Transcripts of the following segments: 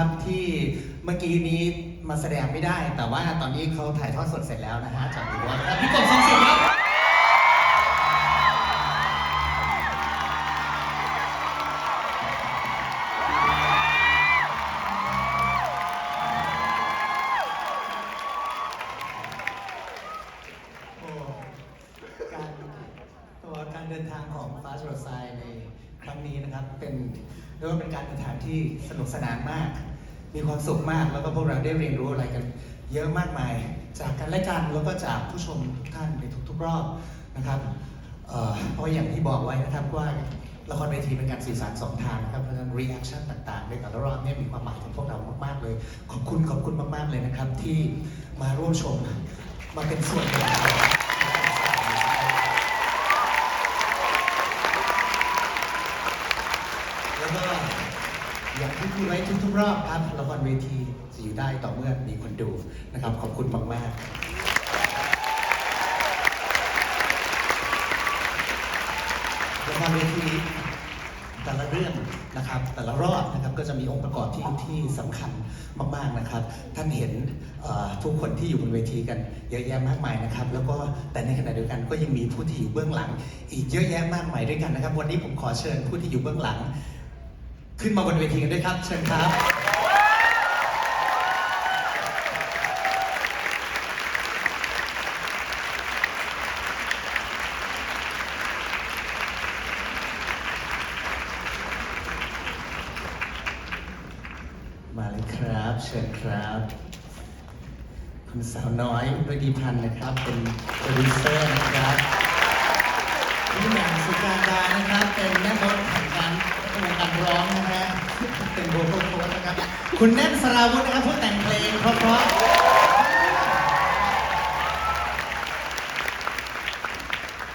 นะครับที่เมื่อกี้นี้มาแสดงไม่ได้ แต่ว่าตอนนี้เขาถ่ายทอดสดเสร็จแล้วนะฮะจากดูว่าครับพี่กบทรงศิษย์ครับการตัวการเดินทางของฟาสโรไซในครั้งนี้นะครับ เป็นเรียกว่าเป็นการเดินทางที่สนุกสนานมาก มีความสุขมากแล้วก็พวกเราได้เรียนรู้อะไรกัน เยอะมากมาย จากกันและกันแล้วก็จากผู้ชมทุกท่านในทุกๆรอบนะครับเพราะอย่างที่บอกไว้นะครับว่าละครเวทีเป็นการสื่อสารสองทางนะครับเพราะฉะนั้น reaction ต่างๆ ในแต่ละรอบเนี่ยมีความหมายกับพวกเรามากๆเลย ขอบคุณขอบคุณมากๆเลยนะครับ ที่มาร่วมชมมาเป็นส่วนหนึ่งแล้วก็อย่างที่พูดไว้ทุกๆรอบครับละคร เวทีจะอยู่ได้ต่อเมื่อมีคนดูนะครับ ขอบคุณมากๆละครเวทีแต่ละเรื่องนะครับแต่ละรอบนะครับก็จะมีองค์ประกอบที่ที่สำคัญมากๆนะครับ ท่านเห็นเอ่อผู้คนที่อยู่บนเวทีกันเยอะแยะมากมายนะครับ แล้วก็แต่ในขณะเดียวกันก็ยังมีผู้ที่อยู่เบื้องหลัง อีกเยอะแยะมากมายด้วยกันนะครับ วันนี้ผมขอเชิญผู้ที่อยู่เบื้องหลัง ขึ้นมาบนเวทีกันด้วยครับ เชิญครับ ชิญครับคุณสาวน้อยฤดีพันธ์นะครับ เป็นโปรดิวเซอร์นะครับพี่แหม่มสุการดานะครับ เป็นแม่รถแห่งการวงการร้องนะฮะเป็นโวคอลโค้ชนะครับ คุณแน่นสราวุธนะครับผู้แต่งเพลงเพราะๆ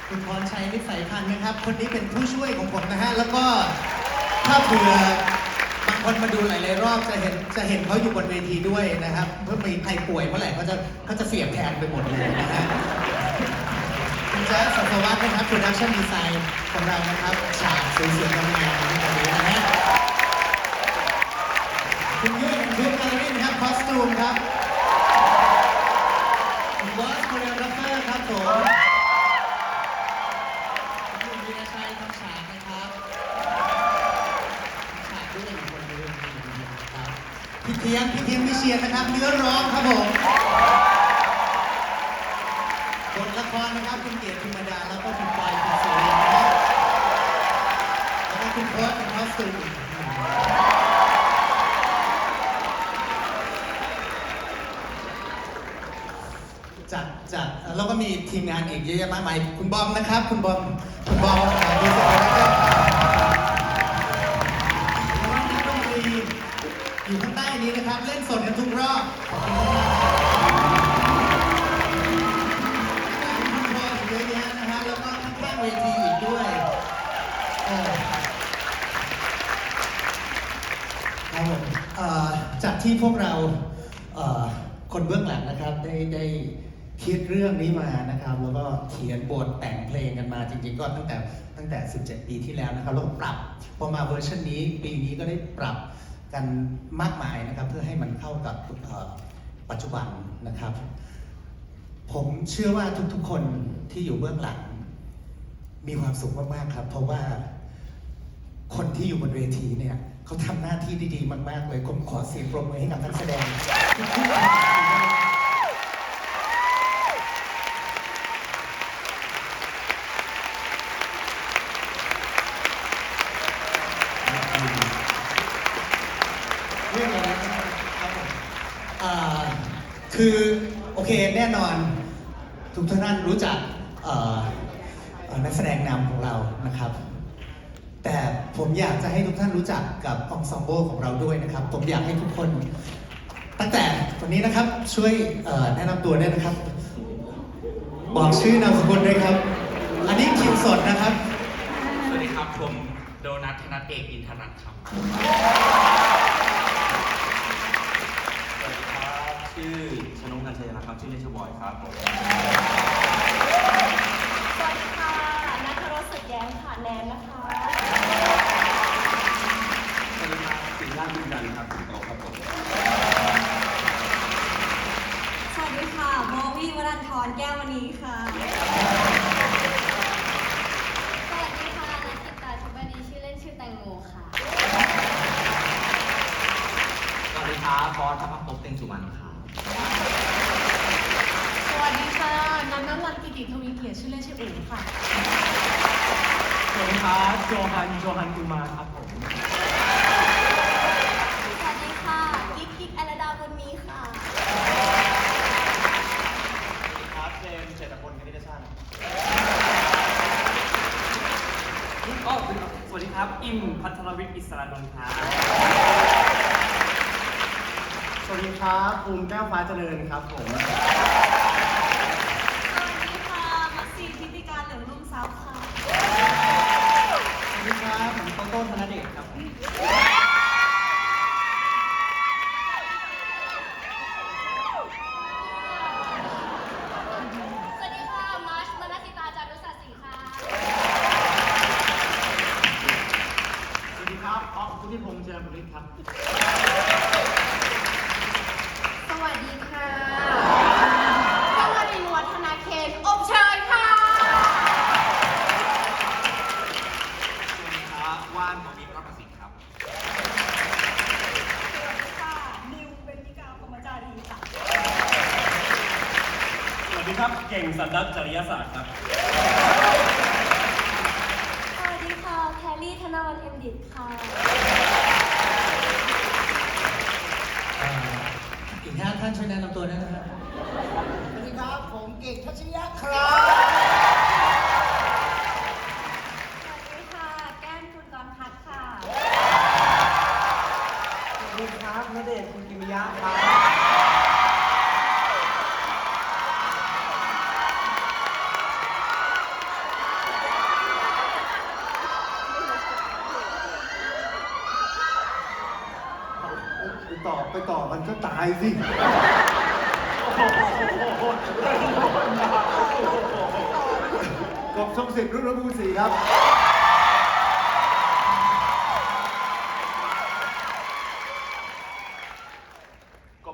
คุณพรชัยนิสัยพันธ์นะครับ คนนี้เป็นผู้ช่วยของผมนะฮะ แล้วก็ถ้าเผื่อ คนมาดูหลายๆรอบจะเห็นจะเห็นเขาอยู่บนเวทีด้วยนะครับ เพื่อมีใครป่วยเมื่อไหร่เขาจะเขาจะเสียบแทนไปหมดเลยนะฮะคุณแจ๊สสัตวัฒน์นะครับ Production Design ของเรานะครับฉากสวยๆงามๆแบบนี้นะฮะคุณยุ่นคุณการินครับคอสตูมครับคุณบอสคเรียกราฟเฟอร์ครับผมคุณวีรชัยทำฉากนะครับทำฉากด้วยอีกคนหนึงนะครับพี่เทียมพี่เทียมพี่เชียนนะครับเนื้อร้องครับผมบทละครนะครับคุณเกียรติพิมดาแล้วก็คุณปอยคุณสุรินทร์นะครับแล้วก็คุณโค้ชเป็นคอสตูมจากจากแล้วก็มีทีมงานอีกเยอะแยะมากมายคุณบอมนะครับ คุณบอมคุณบอมอ่าดีเซลนะครับ วกเราเคนเบื้องหลังนะครับได้ได้คิดเรื่องนี้มานะครับ แล้วก็เขียนบทแต่งเพลงกันมาจริง ๆ ก็ตั้งแต่ตั้งแต่ 17 ปีที่แล้วนะครับแล้วก็ปรับพอมาเวอร์ชันนี้ ปีนี้ก็ได้ปรับกันมากมายนะครับ เพื่อให้มันเข้ากับปัจจุบันนะครับ ผมเชื่อว่าทุกๆคนที่อยู่เบื้องหลัง มีความสุขมากๆครับ เพราะว่าคนที่อยู่บนเวทีเนี่ย เขาทำหน้าที่ได้ดีมาก ๆ เลยผมขอเสียงปรบมือให้กับนักแสดงทุกๆคนเรื่องอะไรนะครับผมอ่าคือโอเคแน่นอน ทุกท่านรู้จักเอ่อเอ่อนักแสดงนำของเรานะครับ แต่ ผมอยากจะให้ทุกท่านรู้จักกับองซอมโบของเราด้วยนะครับ ผมอยากให้ทุกคน ตั้งแต่วันนี้นะครับช่วยเอ่อแนะนำตัวด้วยนะครับ บอกชื่อนามสกุลด้วยครับ อันนี้คิวสดนะครับ สวัสดีครับผมโดนัทธนัทเอกอินทนัทครับ สวัสดีครับ ชื่อชนกนันเชยนะครับ ชื่อเล่นชื่อบอยครับผม สวัสดีค่ะนัทรสสุดแย้มค่ะ แนนนะคะ สวัสดีครับสิงห์ราชบุญจันทร์ครับสิงโตครับผม บีว รันทรแก้วมณีค่ะ สวัสดีค่ะนักกิตาชุบดีชื่อเล่นชื่อแตงโมค่ะ สวัสดีครับบอสทัพพบเต็งสุวรรณครับสวัสดีค่ะนันนรันกิติทวีเกียรติชื่อเล่นชื่ออุ๋มค่ะ สวัสดีครับโจฮันโจฮันกุมารครับผม สวัสดีค่ะ กิ๊กกิ๊กอรดาบุญมีค่ะ สวัสดีครับเจมส์เจตพลคณิตชาติ ก็สวัสดีครับ อิมพัทรวิทย์อิสระนนท์ครับสวัสดีครับภูมิแก้วฟ้าเจริญครับผมสวัสดีค่ะมัสซีทิติการเหลืองลุ่มซับค่ะ สวัสดีครับผมโตโต้ธนเดชครับ สวัสดีค่ะ มาร์ชมนัสสิตาจารุศาสีค่ะ สวัสดีครับอ๊อฟพุทธิพงษ์เจริญบุริครับ สวัสดีค่ะพระวรินทร์วัฒนาเคนอบเชยค่ะ สวัสดีครับว่านของมีรอดประสิทธิ์ครับ สวัสดีค่ะ นิวเบนนิกาพรหมจารีค่ะ สวัสดี ครับ เก่งสันดับจริยศาสตร์ครับ สวัสดีค่ะแคลรี่ธนวันเอ็มดิตค่ะเอ่ออีกห้าท่านช่วยแนะนำตัวด้วยนะครับ สวัสดีครับ ผมเก่งทัชยะครับ สวัสดีค่ะ แก้มคุณกรพัฒน์ค่ะ สวัสดีครับนเดชน์คุณกิมิยะครับ ไป ตอบไปต่อมันก็ตายสิ กบทรงสิทธิ์รุ่นรบูสีครับ